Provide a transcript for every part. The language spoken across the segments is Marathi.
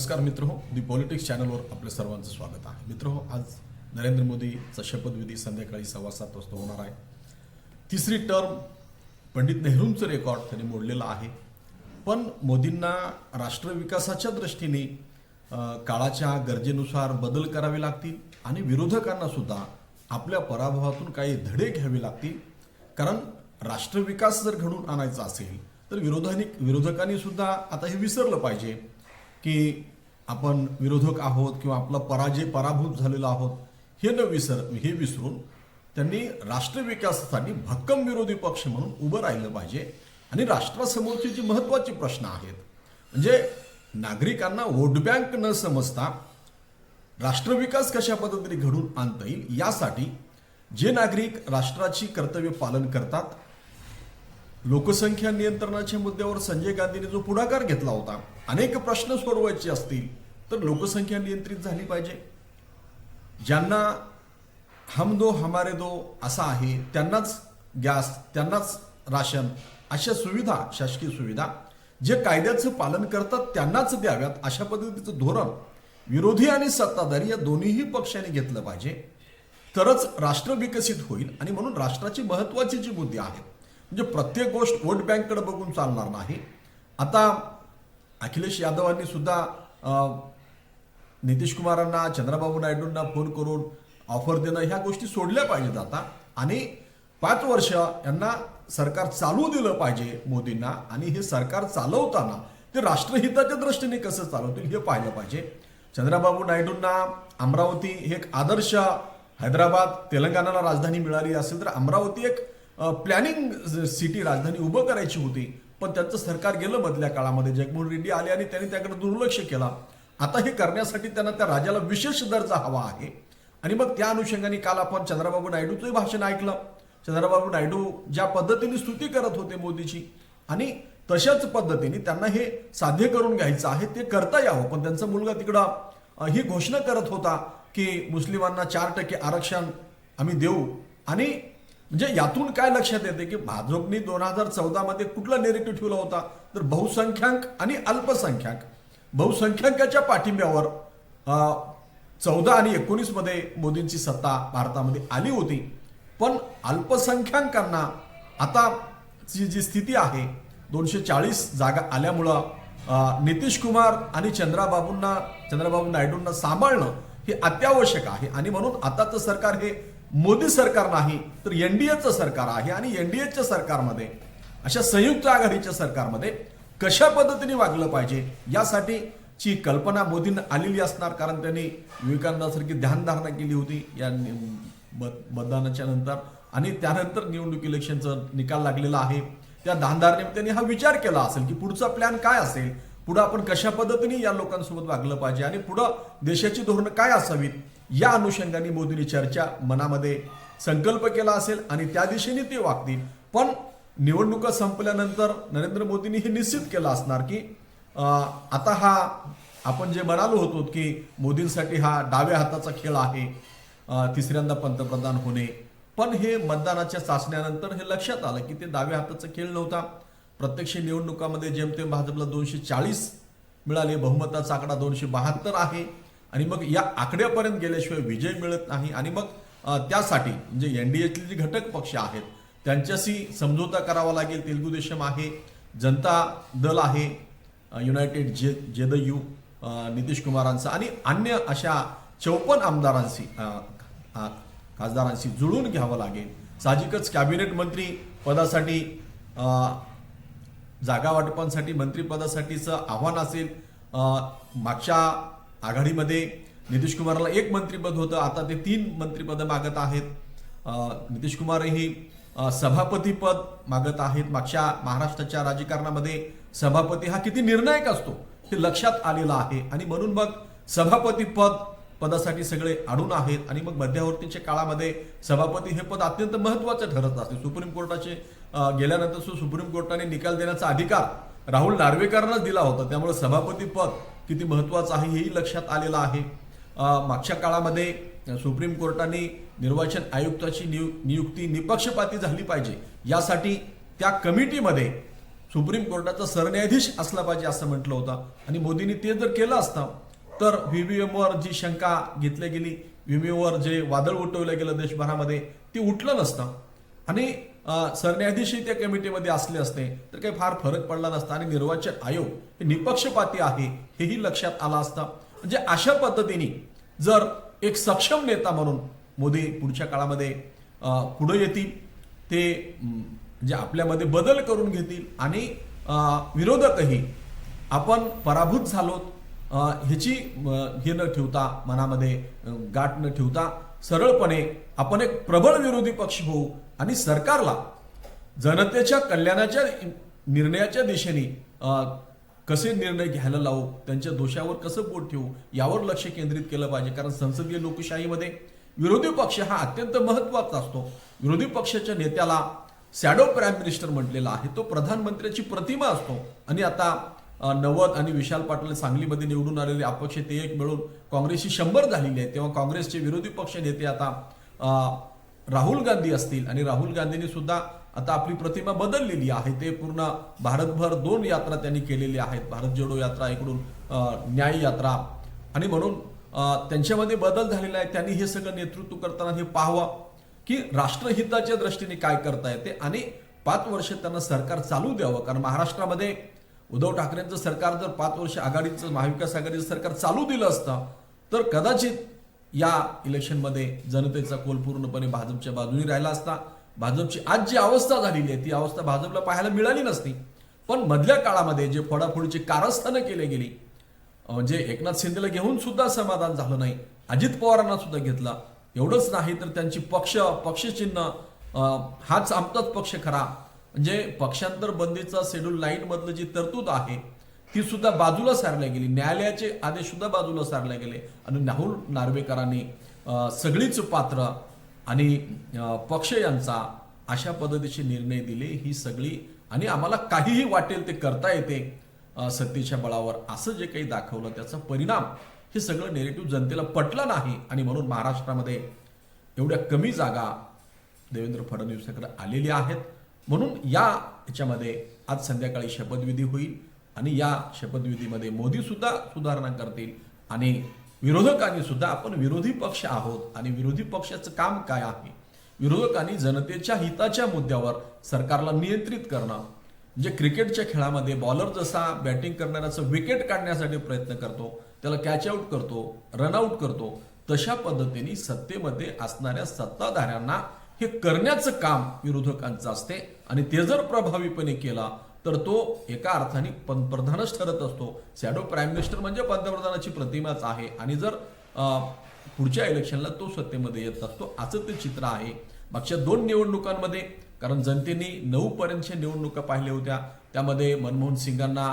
नमस्कार मित्र हो दी पॉलिटिक्स चॅनलवर आपल्या सर्वांचं स्वागत आहे. मित्र हो आज नरेंद्र मोदीचा शपथविधी संध्याकाळी सव्वा सात वाजता होणार आहे. तिसरी टर्म पंडित नेहरूंचं रेकॉर्ड त्यांनी मोडलेलं आहे. पण मोदींना राष्ट्रविकासाच्या दृष्टीने काळाच्या गरजेनुसार बदल करावे लागतील आणि विरोधकांना सुद्धा आपल्या पराभवातून काही धडे घ्यावे लागतील. कारण राष्ट्रविकास जर घडून आणायचा असेल तर विरोधानी विरोधकांनी सुद्धा आता हे विसरलं पाहिजे. की आपण विरोधक आहोत किंवा आपला पराजय पराभूत झालेलो आहोत हे न विसर हे विसरून त्यांनी राष्ट्रविकासासाठी भक्कम विरोधी पक्ष म्हणून उभं राहिलं पाहिजे. आणि राष्ट्रासमोरचे जे महत्त्वाची प्रश्न आहेत म्हणजे नागरिकांना वोट बँक न समजता राष्ट्रविकास कशा पद्धतीने घडून आणता येईल यासाठी जे नागरिक राष्ट्राची कर्तव्य पालन करतात लोकसंख्या नियंत्रणाच्या मुद्द्यावर संजय गांधींनी जो पुढाकार घेतला होता अनेक प्रश्न सोडवायचे असतील तर लोकसंख्या नियंत्रित झाली पाहिजे. ज्यांना हम दो हमारे दो असा आहे त्यांनाच गॅस त्यांनाच राशन अशा सुविधा शासकीय सुविधा जे कायद्याचं पालन करतात त्यांनाच द्याव्यात अशा पद्धतीचं धोरण विरोधी आणि सत्ताधारी या दोन्हीही पक्षांनी घेतलं पाहिजे. तरच राष्ट्र विकसित होईल आणि म्हणून राष्ट्राचे महत्त्वाचे जे मुद्दे आहेत म्हणजे प्रत्येक गोष्ट वोट बँककडे बघून चालणार नाही. आता अखिलेश यादवांनी सुद्धा नितीश कुमारांना चंद्रबाबू नायडूंना फोन करून ऑफर देणं ह्या गोष्टी सोडल्या पाहिजेत आता. आणि पाच वर्ष यांना सरकार चालू दिलं पाहिजे मोदींना आणि हे सरकार चालवताना ते राष्ट्रहिताच्या दृष्टीने कसं चालवतील हे पाहिलं पाहिजे. चंद्रबाबू नायडूंना अमरावती हे एक आदर्श हैदराबाद तेलंगणाला राजधानी मिळाली असेल तर अमरावती एक प्लॅनिंग सिटी राजधानी उभं करायची होती पण त्यांचं सरकार गेलं मधल्या काळामध्ये. जगमोहन रेड्डी आले आणि त्यांनी त्याकडे दुर्लक्ष केला. आता हे करण्यासाठी त्यांना त्या राजाला विशेष दर्जा हवा आहे. आणि मग त्या अनुषंगाने काल आपण चंद्रबाबू नायडूचंही भाषण ऐकलं. चंद्रबाबू नायडू ज्या पद्धतीने स्तुती करत होते मोदीची आणि तशाच पद्धतीने त्यांना हे साध्य करून घ्यायचं आहे ते करता यावं. पण त्यांचा मुलगा तिकडं ही घोषणा करत होता की मुस्लिमांना चार टक्के आरक्षण आम्ही देऊ. आणि म्हणजे यातून काय लक्षात येते की भाजपनी दोन हजार चौदामध्ये कुठला नेरेटिव्ह ठेवला होता? तर बहुसंख्याक आणि अल्पसंख्याक. बहुसंख्याकाच्या पाठिंब्यावर चौदा आणि एकोणीसमध्ये मोदींची सत्ता भारतामध्ये आली होती. पण अल्पसंख्याकांना आता जी जी स्थिती आहे दोनशे चाळीस जागा आल्यामुळं नितीश कुमार आणि चंद्राबाबूंना चंद्रबाबू नायडूंना सांभाळणं हे अत्यावश्यक आहे. आणि म्हणून आताचं सरकार हे मोदी सरकार नाही तर एनडीएचं सरकार आहे आणि एनडीएच्या सरकारमध्ये अशा संयुक्त आघाडीच्या सरकारमध्ये कशा पद्धतीने वागलं पाहिजे यासाठी ची कल्पना मोदींना आलेली असणार कारण त्यांनी विवेकानंदासारखी ध्यानधारणा केली होती या मतदानाच्या नंतर. आणि त्यानंतर निवडणूक इलेक्शनचा निकाल लागलेला आहे. त्या ध्यानधारणेमध्ये त्यांनी हा विचार केला असेल की पुढचा प्लॅन काय असेल पुढं आपण कशा पद्धतीने या लोकांसोबत वागलं पाहिजे आणि पुढं देशाची धोरणं काय असावीत या अनुषंगाने मोदींनी चर्चा मनामध्ये संकल्प केला असेल आणि त्या दिशेने ते वागतील. पण निवडणुका संपल्यानंतर नरेंद्र मोदींनी हे निश्चित केलं असणार की आता हा आपण जे म्हणालो होतो की मोदींसाठी हा डाव्या हाताचा खेळ आहे तिसऱ्यांदा पंतप्रधान होणे. पण हे मतदानाच्या चाचण्यानंतर हे लक्षात आलं की ते डाव्या हाताचा खेळ नव्हता. प्रत्यक्ष निवडणुकामध्ये जेमतेम भाजपला दोनशे चाळीस मिळाले बहुमताचा आकडा दोनशे बहात्तर आहे. आणि मग या आकड्यापर्यंत गेल्याशिवाय विजय मिळत नाही. आणि मग त्यासाठी म्हणजे एन डी एचले जे घटक पक्ष आहेत त्यांच्याशी समझोता करावा लागेल. तेलुगू देशम आहे जनता दल आहे युनायटेड जे जेदयू नितीश कुमारांचा आणि अन्य अशा चौपन्न आमदारांशी खासदारांशी जुळून घ्यावं लागेल. साहजिकच कॅबिनेट मंत्री पदासाठी जागा वाटपांसाठी मंत्रिपदासाठीचं आव्हान असेल. मागच्या आघाडीमध्ये नितीश कुमारला एक मंत्रिपद होतं आता ते तीन मंत्रिपदं मागत आहेत. नितीश कुमारही सभापतीपद मागत आहेत. मागच्या महाराष्ट्राच्या राजकारणामध्ये सभापती हा किती निर्णायक असतो हे लक्षात आलेलं आहे. आणि म्हणून मग सभापती पद पदासाठी सगळे अडून आहेत. आणि मग मध्यवर्तीच्या काळामध्ये सभापती हे पद अत्यंत महत्वाचं ठरत असते. सुप्रीम कोर्टाचे गेल्यानंतर सुप्रीम कोर्टाने निकाल देण्याचा अधिकार राहुल नार्वेकरांनाच दिला होता. त्यामुळे सभापती पद किती महत्त्वाचं आहे हेही लक्षात आलेलं आहे. मागच्या काळामध्ये सुप्रीम कोर्टाने निर्वाचन आयुक्ताची नियु नियुक्ती निपक्षपाती झाली पाहिजे. यासाठी त्या कमिटीमध्ये सुप्रीम कोर्टाचा सरन्यायाधीश असला पाहिजे असं म्हटलं होतं. आणि मोदींनी ते जर केलं असतं तर व्हीव्हीएमवर जी शंका घेतली गेली व्हीव्हीएमवर जे वादळ उठवलं गेलं देशभरामध्ये ते उठलं नसतं. आणि सरन्यायाधीशही त्या कमिटीमध्ये असले असते तर काही फार फरक पडला नसता आणि निर्वाचन आयोग हे निपक्षपाती आहे हेही लक्षात आलं असतं. म्हणजे अशा पद्धतीने जर एक सक्षम नेता म्हणून मोदी पुढच्या काळामध्ये पुढं पुढे येतील ते जे म्हणजे आपल्यामध्ये बदल करून घेतील आणि विरोधकही आपण पराभूत झालो ह्याची हे न ठेवता मनामध्ये गाठ न ठेवता सरळपणे आपण एक प्रबळ विरोधी पक्ष होऊ आणि सरकारला जनतेच्या कल्याणाच्या निर्णयाच्या दिशेने कसे निर्णय घ्यायला लावू त्यांच्या दोषावर कसं पोट ठेवू यावर लक्ष केंद्रित केलं पाहिजे. कारण संसदीय लोकशाहीमध्ये विरोधी पक्ष हा अत्यंत महत्त्वाचा असतो. विरोधी पक्षाच्या नेत्याला सॅडो प्राईम मिनिस्टर म्हटलेला आहे. तो प्रधानमंत्र्याची प्रतिमा असतो. आणि आता नवद आणि विशाल पाटील सांगलीमध्ये निवडून आलेले अपक्ष ते एक मिळून काँग्रेसची शंभर झालेली आहे तेव्हा काँग्रेसचे विरोधी पक्ष नेते आता राहुल गांधी असतील. आणि राहुल गांधींनी सुद्धा आता आपली प्रतिमा बदललेली आहे. ते पूर्ण भारतभर दोन यात्रा त्यांनी केलेल्या आहेत. भारत जोडो यात्रा इकडून न्याय यात्रा. आणि म्हणून त्यांच्यामध्ये बदल झालेला आहे. त्यांनी हे सगळं नेतृत्व करताना हे पाहावं की राष्ट्रहिताच्या दृष्टीने काय करता येते आणि पाच वर्ष त्यांना सरकार चालू द्यावं. कारण महाराष्ट्रामध्ये उद्धव ठाकरेंचं सरकार जर पाच वर्ष आघाडीचं महाविकास आघाडीचं सरकार चालू दिलं असतं तर कदाचित या इलेक्शनमध्ये जनतेचा कोल पूर्णपणे भाजपच्या बाजूने राहिला असता. भाजपची आज जी अवस्था झालेली आहे ती अवस्था भाजपला पाहायला मिळाली नसती. पण मधल्या काळामध्ये जे फोडाफोडीची कारस्थानं केले गेली म्हणजे एकनाथ शिंदेला घेऊन सुद्धा समाधान झालं नाही अजित पवारांना सुद्धा घेतला एवढंच नाही तर त्यांची पक्ष पक्षचिन्ह हाच आमचाच पक्ष खरा. म्हणजे पक्षांतर बंदीचा शेड्यूल लाईन मधलं जी तरतूद आहे ती सुद्धा बाजूला सारल्या गेली. न्यायालयाचे आदेश सुद्धा बाजूला सारले गेले. आणि राहुल नार्वेकरांनी सगळीच पात्र आणि पक्ष यांचा अशा पद्धतीचे निर्णय दिले. ही सगळी आणि आम्हाला काहीही वाटेल ते करता येते सत्तेच्या बळावर. असं जे काही दाखवलं त्याचा परिणाम हे सगळं नेरेटिव्ह जनतेला पटलं नाही. आणि म्हणून महाराष्ट्रामध्ये एवढ्या कमी जागा देवेंद्र फडणवीसाकडे आलेल्या आहेत. म्हणून या याच्यामध्ये आज संध्याकाळी शपथविधी होईल आणि या शपथविधीमध्ये मोदीसुद्धा सुधारणा करतील आणि विरोधकांनी सुद्धा आपण विरोधी पक्ष आहोत आणि विरोधी पक्षाचं काम काय आहे? विरोधकांनी जनतेच्या हिताच्या मुद्द्यावर सरकारला नियंत्रित करणं म्हणजे क्रिकेटच्या खेळामध्ये बॉलर जसा बॅटिंग करणाऱ्याचं विकेट काढण्यासाठी प्रयत्न करतो त्याला कॅच आऊट करतो रनआउट करतो तशा पद्धतीने सत्तेमध्ये असणाऱ्या सत्ताधाऱ्यांना हे करण्याचं काम विरोधकांचं असते. आणि ते जर प्रभावीपणे केला तर तो एका अर्थाने पंतप्रधानच ठरत असतो. शॅडो प्राईम मिनिस्टर म्हणजे पंतप्रधानाची प्रतिमाच आहे. आणि जर पुढच्या इलेक्शनला तो सत्तेमध्ये येत असतो असं ते चित्र आहे. मागच्या दोन निवडणुकांमध्ये कारण जनतेने नऊ पर्यंतच्या निवडणुका पाहिल्या होत्या. त्यामध्ये मनमोहन सिंगांना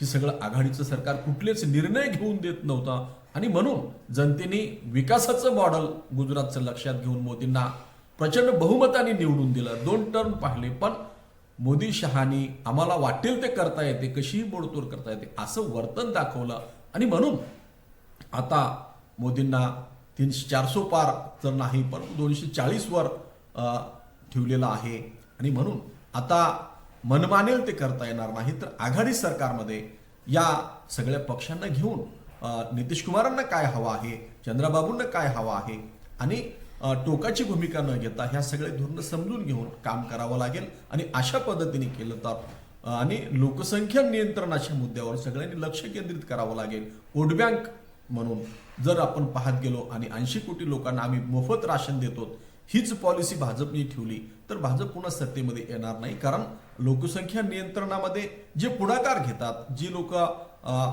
हे सगळं आघाडीचं सरकार कुठलेच निर्णय घेऊन देत नव्हतं. आणि म्हणून जनतेने विकासाचं मॉडेल गुजरातचं लक्षात घेऊन मोदींना प्रचंड बहुमताने निवडून दिलं. दोन टर्म पाहिले पण मोदी शहानी आम्हाला वाटेल ते करता येते कशीही मोडतोड करता येते असं वर्तन दाखवलं. आणि म्हणून आता मोदींना तीनशे चारशे पार तर नाही पण दोनशे चाळीसवर ठेवलेलं आहे. आणि म्हणून आता मनमानेल ते करता येणार नाही तर आघाडी सरकारमध्ये या सगळ्या पक्षांना घेऊन नितीश कुमारांना काय हवं आहे चंद्राबाबूंना काय हवं आहे आणि टोकाची भूमिका न घेता ह्या सगळे धोरणं समजून घेऊन काम करावं लागेल आणि अशा पद्धतीने केलं तर आणि लोकसंख्या नियंत्रणाच्या मुद्द्यावर सगळ्यांनी लक्ष केंद्रित करावं लागेल. वोट बँक म्हणून जर आपण पाहत गेलो आणि ऐंशी कोटी लोकांना आम्ही मोफत राशन देतो हीच पॉलिसी भाजपने ठेवली तर भाजप पुन्हा सत्तेमध्ये येणार नाही. कारण लोकसंख्या नियंत्रणामध्ये जे पुढाकार घेतात जी लोक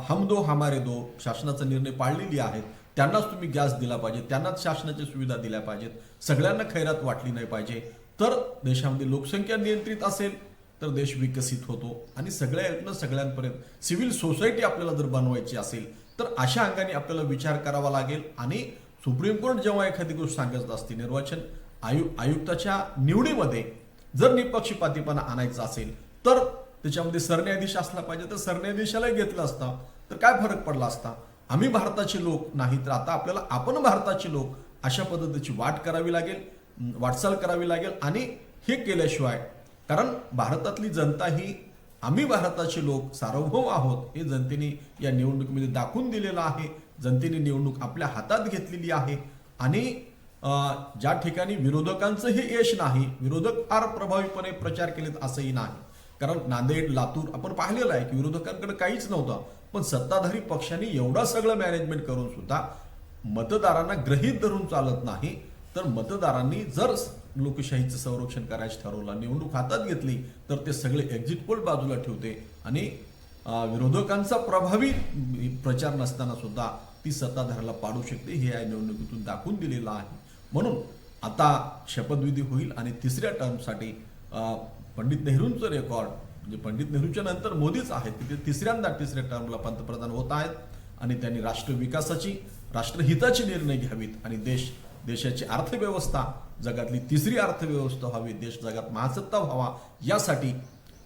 हम दो हमारे दो शासनाचा निर्णय पाळलेली आहेत त्यांनाच तुम्ही गॅस दिला पाहिजे त्यांनाच शासनाच्या सुविधा दिल्या पाहिजेत सगळ्यांना खैरात वाटली नाही पाहिजे. तर देशामध्ये लोकसंख्या नियंत्रित असेल तर देश विकसित होतो. आणि सगळ्या योजना सगळ्यांपर्यंत सिव्हिल सोसायटी आपल्याला जर बनवायची असेल तर अशा अंगाने आपल्याला विचार करावा लागेल. आणि सुप्रीम कोर्ट जेव्हा एखादी गोष्ट सांगत असते निर्वाचन आयु आयुक्ताच्या निवडीमध्ये जर निपक्षपातीपणा आणायचा असेल तर त्याच्यामध्ये सरन्यायाधीश असला पाहिजे तर सरन्यायाधीशालाही घेतलं असता. तर काय फरक पडला असता? आम्ही भारताचे लोक नाही तर आता आपल्याला आपण भारताचे लोक अशा पद्धतीची वाट करावी लागेल वाटचाल करावी लागेल आणि हे केल्याशिवाय कारण भारतातली जनता ही आम्ही भारताचे लोक सार्वभौम आहोत हे जनतेने या निवडणुकीमध्ये दाखवून दिलेलं आहे. जनतेने निवडणूक आपल्या हातात घेतलेली आहे आणि ज्या ठिकाणी विरोधकांचंही यश नाही विरोधक फार प्रभावीपणे प्रचार केलेत असंही नाही. कारण नांदेड लातूर आपण पाहिलेलं आहे की विरोधकांकडे काहीच नव्हतं. पण सत्ताधारी पक्षांनी एवढं सगळं मॅनेजमेंट करून सुद्धा मतदारांना ग्रहित धरून चालत नाही. तर मतदारांनी जर लोकशाहीचं संरक्षण करायचं ठरवलं निवडणूक हातात घेतली तर ते सगळे एक्झिट पोल बाजूला ठेवते. आणि विरोधकांचा प्रभावी प्रचार नसताना सुद्धा ती सत्ताधाराला पाडू शकते. हे या निवडणुकीतून दाखवून दिलेलं आहे. म्हणून आता शपथविधी होईल आणि तिसऱ्या टर्मसाठी पंडित नेहरूंचं रेकॉर्ड म्हणजे पंडित नेहरूच्या नंतर मोदीच आहेत की ते तिसऱ्यांदा तिसऱ्या टर्मला पंतप्रधान होत आहेत आणि त्यांनी राष्ट्र विकासाची राष्ट्रहिताची निर्णय घ्यावीत आणि देश देशाची अर्थव्यवस्था जगातली तिसरी अर्थव्यवस्था व्हावी देश जगात महासत्ता व्हावा यासाठी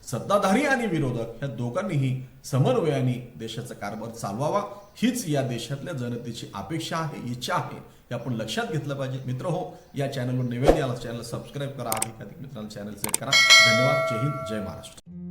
सत्ताधारी आणि विरोधक ह्या दोघांनीही समन्वयाने देशाचा कारभार चालवावा. हीच या देशातल्या जनतेची अपेक्षा आहे इच्छा आहे हे आपण लक्षात घेतलं पाहिजे. मित्र हो या चॅनलवर नवीन याला चॅनल सबस्क्राईब करा. अधिकाधिक मित्रांना चॅनल सेट करा. धन्यवाद. जय हिंद. जय महाराष्ट्र.